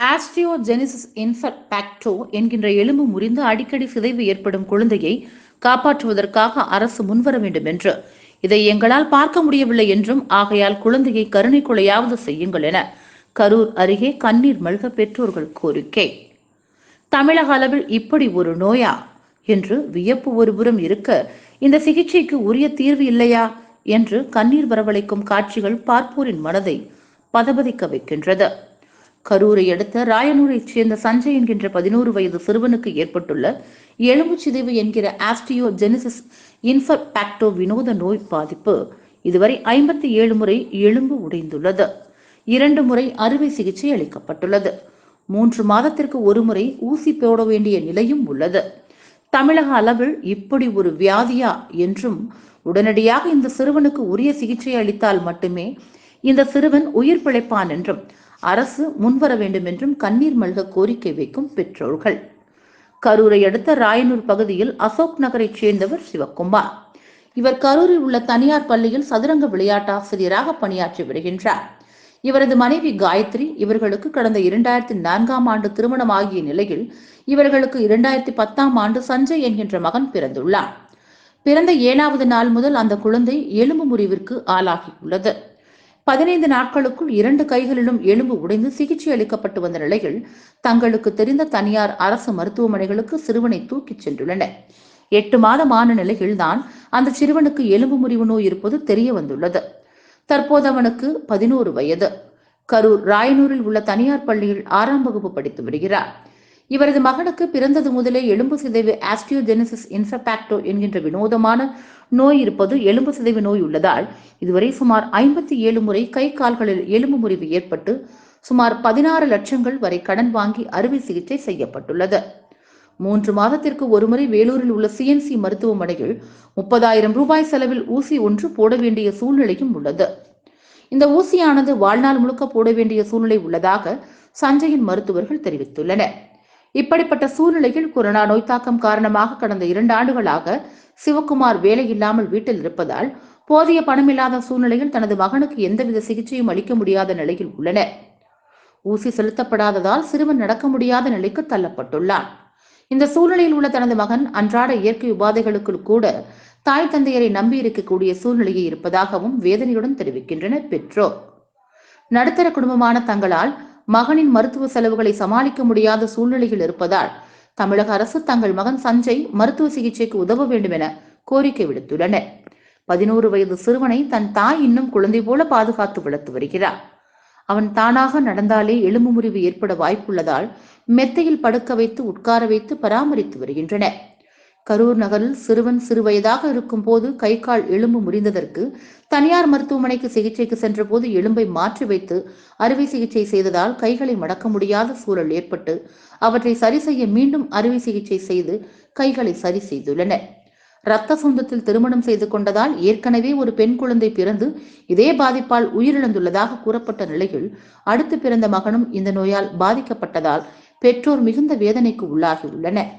Osteogenesis இன்ஃபர்பாக்டோ என்கின்ற எலும்பு முறிந்து அடிக்கடி சிதைவு ஏற்படும் குழந்தையை காப்பாற்றுவதற்காக அரசு முன்வர வேண்டும் என்று. இதை எங்களால் பார்க்க முடியவில்லை என்றும் ஆகையால் குழந்தையை கருணை கொலையாவது செய்யுங்கள் என கரூர் அருகே கண்ணீர் மல்க பெற்றோர்கள் கோரிக்கை. தமிழக அளவில் இப்படி ஒரு நோயா? என்று வியப்பு ஒருபுறம் இருக்க இந்த சிகிச்சைக்கு உரிய தீர்வு இல்லையா? என்று கண்ணீர் வரவழைக்கும் காட்சிகள் பார்ப்போரின் மனதை பதபதிக்க வைக்கின்றது. கரூரை அடுத்த ராயனூரைச் சேர்ந்த சஞ்சய் என்கின்ற பதினோரு வயது சிறுவனுக்கு ஏற்பட்டுள்ள எலும்பு சிதைவு என்கிற ஆஸ்டியோ ஜெனிசிஸ் இன்ஃபர்பாக்டோ வினோத நோய் பாதிப்பு. இதுவரை ஐம்பத்தி ஏழு முறை எலும்பு உடைந்துள்ளது. இரண்டு முறை அறுவை சிகிச்சை அளிக்கப்பட்டுள்ளது. மூன்று மாதத்திற்கு ஒரு முறை ஊசி போட வேண்டிய நிலையும் உள்ளது. தமிழக அளவில் இப்படி ஒரு வியாதியா என்றும் உடனடியாக இந்த சிறுவனுக்கு உரிய சிகிச்சை அளித்தால் மட்டுமே இந்த சிறுவன் உயிர் பிழைப்பான் என்றும் அரசு முன்வர வேண்டும் என்றும் கண்ணீர் மல்க கோரிக்கை வைக்கும் பெற்றோர்கள். கரூரை அடுத்த ராயனூர் பகுதியில் அசோக் நகரைச் சேர்ந்தவர் சிவக்குமார் இவர் கரூரில் உள்ள தனியார் பள்ளியில் சதுரங்க விளையாட்டாசிரியராக பணியாற்றி வருகின்றார். இவரது மனைவி காயத்ரி இவர்களுக்கு கடந்த இரண்டாயிரத்தி நான்காம் ஆண்டு திருமணம் ஆகிய நிலையில் இவர்களுக்கு இரண்டாயிரத்தி பத்தாம் ஆண்டு சஞ்சய் என்கின்ற மகன் பிறந்துள்ளார். பிறந்த ஏழாவது நாள் முதல் அந்த குழந்தை எலும்பு முறிவிற்கு ஆளாகியுள்ளது. பதினைந்து நாட்களுக்குள் இரண்டு கைகளிலும் எலும்பு உடைந்து சிகிச்சை அளிக்கப்பட்டு வந்த நிலையில் தங்களுக்கு தெரிந்த தனியார் அரசு மருத்துவமனைகளுக்கு சிறுவனை தூக்கிச் சென்றுள்ளனர். எட்டு மாதமான நிலையில்தான் அந்த சிறுவனுக்கு எலும்பு முறிவு நோய் இருப்பது தெரிய வந்துள்ளது. தற்போது அவனுக்கு பதினோரு வயது. கரூர் ராயனூரில் உள்ள தனியார் பள்ளியில் ஆறாம் வகுப்பு படித்து வருகிறார். இவரது மகனுக்கு பிறந்தது முதலே எலும்பு சிதைவு ஆஸ்டியோஜெனிசிஸ் இன்ஃபபாக்டோ என்கின்ற வினோதமான நோய் இருப்பது எலும்பு சிதைவு நோய் உள்ளதால் இதுவரை சுமார் ஐம்பத்தி ஏழு முறை கை கால்களில் எலும்பு முறிவு ஏற்பட்டு சுமார் பதினாறு லட்சங்கள் வரை கடன் வாங்கி அறுவை சிகிச்சை செய்யப்பட்டுள்ளது. மூன்று மாதத்திற்கு ஒருமுறை வேலூரில் உள்ள சிஎன்சி மருத்துவமனையில் முப்பதாயிரம் ரூபாய் செலவில் ஊசி ஒன்று போட வேண்டிய சூழ்நிலையும் உள்ளது. இந்த ஊசியானது வாழ்நாள் முழுக்க போட வேண்டிய சூழ்நிலை உள்ளதாக சஞ்சயின் மருத்துவர்கள் தெரிவித்துள்ளனர். இப்படிப்பட்ட சூழ்நிலையில் கொரோனா நோய் தாக்கம் காரணமாக கடந்த இரண்டு ஆண்டுகளாக சிவக்குமார் வேலையில்லாமல் வீட்டில் இருப்பதால் போதிய பணமில்லாத சூழ்நிலையில் தனது மகனுக்கு எந்தவித சிகிச்சையும் அளிக்க முடியாத நிலையில் உள்ளனர். ஊசி செலுத்தப்படாததால் சிறுவன் நடக்க முடியாத நிலைக்கு தள்ளப்பட்டுள்ளான். இந்த சூழ்நிலையில் உள்ள தனது மகன் அன்றாட இயற்கை உபாதைகளுக்கு கூட தாய் தந்தையரை நம்பி இருக்கக்கூடிய சூழ்நிலையை இருப்பதாகவும் வேதனையுடன் தெரிவிக்கின்றனர் பெற்றோர். நடுத்தர குடும்பமான தங்களால் மகனின் மருத்துவ செலவுகளை சமாளிக்க முடியாத சூழ்நிலையில் இருப்பதால் தமிழக அரசு தங்கள் மகன் சஞ்சய் மருத்துவ சிகிச்சைக்கு உதவ வேண்டும் என கோரிக்கை விடுத்துள்ளனர். பதினோரு வயது சிறுவனை தன் தாய் இன்னும் குழந்தை போல பாதுகாத்து வளர்த்து வருகிறார். அவன் தானாக நடந்தாலே எலும்பு முறிவு ஏற்பட வாய்ப்புள்ளதால் மெத்தையில் படுக்க வைத்து உட்கார வைத்து பராமரித்து வருகின்றனர். கரூர் நகரில் சிறுவன் சிறுவயதாக இருக்கும் போது கை கால் எலும்பு முறிந்ததற்கு தனியார் மருத்துவமனைக்கு சிகிச்சைக்கு சென்ற போது எலும்பை மாற்றி வைத்து அறுவை சிகிச்சை செய்ததால் கைகளை மடக்க முடியாத சூழல் ஏற்பட்டு அவற்றை சரி செய்ய மீண்டும் அறுவை சிகிச்சை செய்து கைகளை சரி செய்துள்ளனர். இரத்த சொந்தத்தில் திருமணம் செய்து கொண்டதால் ஏற்கனவே ஒரு பெண் குழந்தை பிறந்து இதே பாதிப்பால் உயிரிழந்துள்ளதாக கூறப்பட்ட நிலையில் அடுத்து பிறந்த மகனும் இந்த நோயால் பாதிக்கப்பட்டதால் பெற்றோர் மிகுந்த வேதனைக்கு உள்ளாகியுள்ளனர்.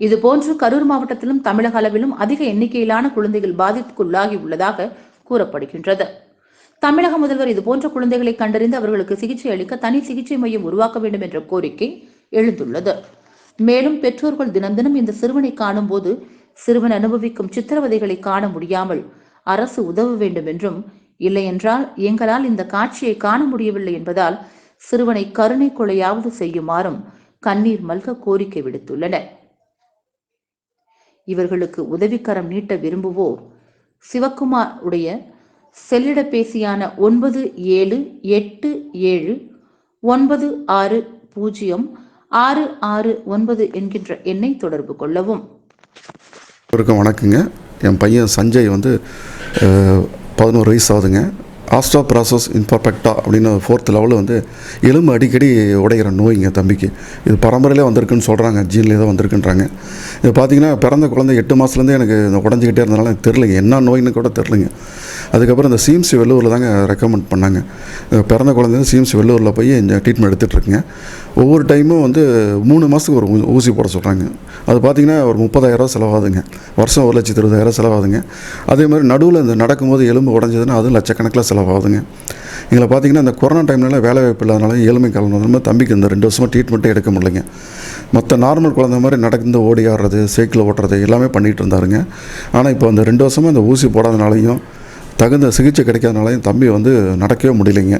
இதுபோன்று கரூர் மாவட்டத்திலும் தமிழக அளவிலும் அதிக எண்ணிக்கையிலான குழந்தைகள் பாதிப்புக்குள்ளாகி உள்ளதாக கூறப்படுகின்றது. தமிழக முதல்வர் இதுபோன்ற குழந்தைகளை கண்டறிந்து அவர்களுக்கு சிகிச்சை அளிக்க தனி சிகிச்சை மையம் உருவாக்க வேண்டும் என்ற கோரிக்கை எழுந்துள்ளது. மேலும் பெற்றோர்கள் தினம் தினம் இந்த சிறுவனை காணும் போது சிறுவன் அனுபவிக்கும் சித்திரவதைகளை காண முடியாமல் அரசு உதவ வேண்டும் என்றும் இல்லையென்றால் எங்களால் இந்த காட்சியை காண முடியவில்லை என்பதால் சிறுவனை கருணை கொலையாவது செய்யுமாறும் கண்ணீர் மல்க கோரிக்கை விடுத்துள்ளனர். இவர்களுக்கு உதவிக்கரம் நீட்ட விரும்புவோர் சிவக்குமார் உடைய செல்லிடப்பேசியான ஒன்பது ஏழு எட்டு ஏழு ஒன்பது ஆறு பூஜ்ஜியம் ஆறு ஆறு ஒன்பது என்கின்ற எண்ணை தொடர்பு கொள்ளவும். வணக்கங்க. என் பையன் சஞ்சய் வந்து பதினோரு வயசு ஆகுதுங்க. ஆஸ்டா ப்ராசஸ் இன்பர்பெக்டா அப்படின்னு ஃபோர்த் லெவலில் வந்து எலும்பு அடிக்கடி உடைகிற நோய்ங்க தம்பிக்கு. இது பரம்பரையிலே வந்திருக்குன்னு சொல்கிறாங்க ஜீன்லேயே தான் வந்திருக்குன்றாங்க. இது பார்த்தீங்கன்னா பிறந்த குழந்தை எட்டு மாதத்துலேருந்து எனக்கு இந்த உடஞ்சிக்கிட்டே இருந்தனால எனக்கு தெரிலங்க என்ன நோயின்னு கூட தெரிலங்க அதுக்கப்புறம் இந்த சிஎம்சி வெள்ளூரில் தாங்க ரெக்கமெண்ட் பண்ணாங்க. பிறந்த குழந்தை சிஎம்சி வெள்ளூரில் போய் இந்த ட்ரீட்மெண்ட் எடுத்துகிட்ருக்குங்க ஒவ்வொரு டைமும் வந்து மூணு மாதத்துக்கு ஒரு ஊ- ஊசி போட சொல்கிறாங்க அது பார்த்தீங்கன்னா ஒரு முப்பதாயிரரூவா செலவாகுதுங்க. வருஷம் ஒரு லட்சத்து இருபதாயிரம் செலவாகுதுங்க. அதே மாதிரி நடுவில் இந்த நடக்கும்போது எலும்பு உடஞ்சதுன்னா அதுவும் லட்சக்கணக்கில் செலவாகுதுங்க. எங்களை பார்த்தீங்கன்னா இந்த கொரோனா டைம்லலாம் வேலை வாய்ப்பு இல்லாதனால ஏழ்மை காலம் தம்பிக்கு இந்த ரெண்டு வருஷமாக ட்ரீட்மெண்ட்டே எடுக்க முடியலைங்க. மற்ற நார்மல் குழந்தை மாதிரி நடந்து ஓடி ஆடுறது சைக்கிள் ஓட்டுறது எல்லாமே பண்ணிகிட்டு இருந்தாருங்க. ஆனால் இப்போ அந்த ரெண்டு வருஷமாக இந்த ஊசி போடாதனாலையும் தகுந்த சிகிச்சை கிடைக்காதனாலையும் தம்பி வந்து நடக்கவே முடியலைங்க.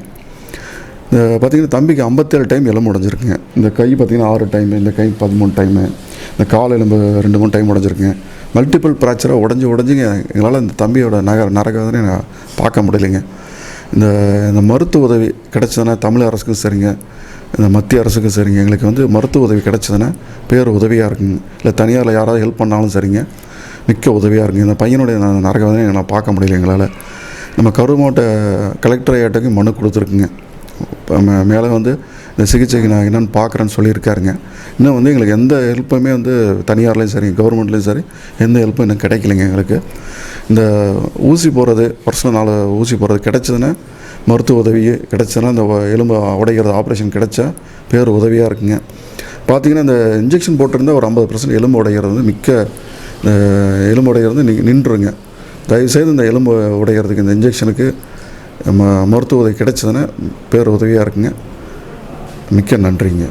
இந்த பார்த்திங்கன்னா தம்பிக்கு ஐம்பத்தேழு டைம் எலும்பு உடஞ்சிருக்குங்க. இந்த கை பார்த்திங்கன்னா ஆறு டைம் இந்த கை பதிமூணு டைமு இந்த கால் எலும்பு ரெண்டு மூணு டைம் உடஞ்சிருக்குங்க. மல்டிபிள் ப்ராக்சராக உடஞ்சி உடஞ்சிங்க எங்களால் இந்த தம்பியோட நக நரகதனை நான் பார்க்க முடியலைங்க. இந்த இந்த மருத்துவ உதவி கிடைச்சதுன்னா தமிழ் அரசுக்கும் சரிங்க. இந்த மத்திய அரசுக்கும் சரிங்க. எங்களுக்கு வந்து மருத்துவ உதவி கிடைச்சதுன்னா பேர் உதவியாக இருக்குங்க. இல்லை தனியாரில் யாராவது ஹெல்ப் பண்ணாலும் சரிங்க. மிக்க உதவியாக இருக்குங்க. இந்த பையனுடைய ந- வந்து நான் பார்க்க முடியல எங்களால். நம்ம கரூர் மாவட்ட கலெக்டர் ஐயாட்டுக்கு மனு கொடுத்துருக்குங்க. இப்போ மேலே வந்து இந்த சிகிச்சைக்கு நான் என்னென்னு பார்க்குறேன்னு சொல்லியிருக்காருங்க. இன்னும் வந்து எங்களுக்கு எந்த ஹெல்ப்புமே வந்து தனியார்லேயும் சரி கவர்மெண்ட்லேயும் சரி எந்த ஹெல்ப்பும் இன்னும் கிடைக்கலைங்க எங்களுக்கு. இந்த ஊசி போடுறது வருஷம் நாலு ஊசி போடுறது கிடச்சதுன்னா மருத்துவ உதவி கிடச்சதுன்னா இந்த எலும்பு உடைக்கிறது ஆப்ரேஷன் கிடைச்சா பேர் உதவியாக இருக்குங்க. பார்த்தீங்கன்னா இந்த இன்ஜெக்ஷன் போட்டிருந்தால் ஒரு ஐம்பது பர்சன்ட் எலும்பு உடைகிறது வந்து மிக்க இந்த எலும்பு உடைகிறது நி நின்றுங்க தயவுசெய்து இந்த எலும்பு உடைகிறதுக்கு இந்த இன்ஜெக்ஷனுக்கு ம மருத்துவ உதவி கிடைச்சதுன்னா பேர் உதவியாக இருக்குங்க. மிக்க நன்றிங்க.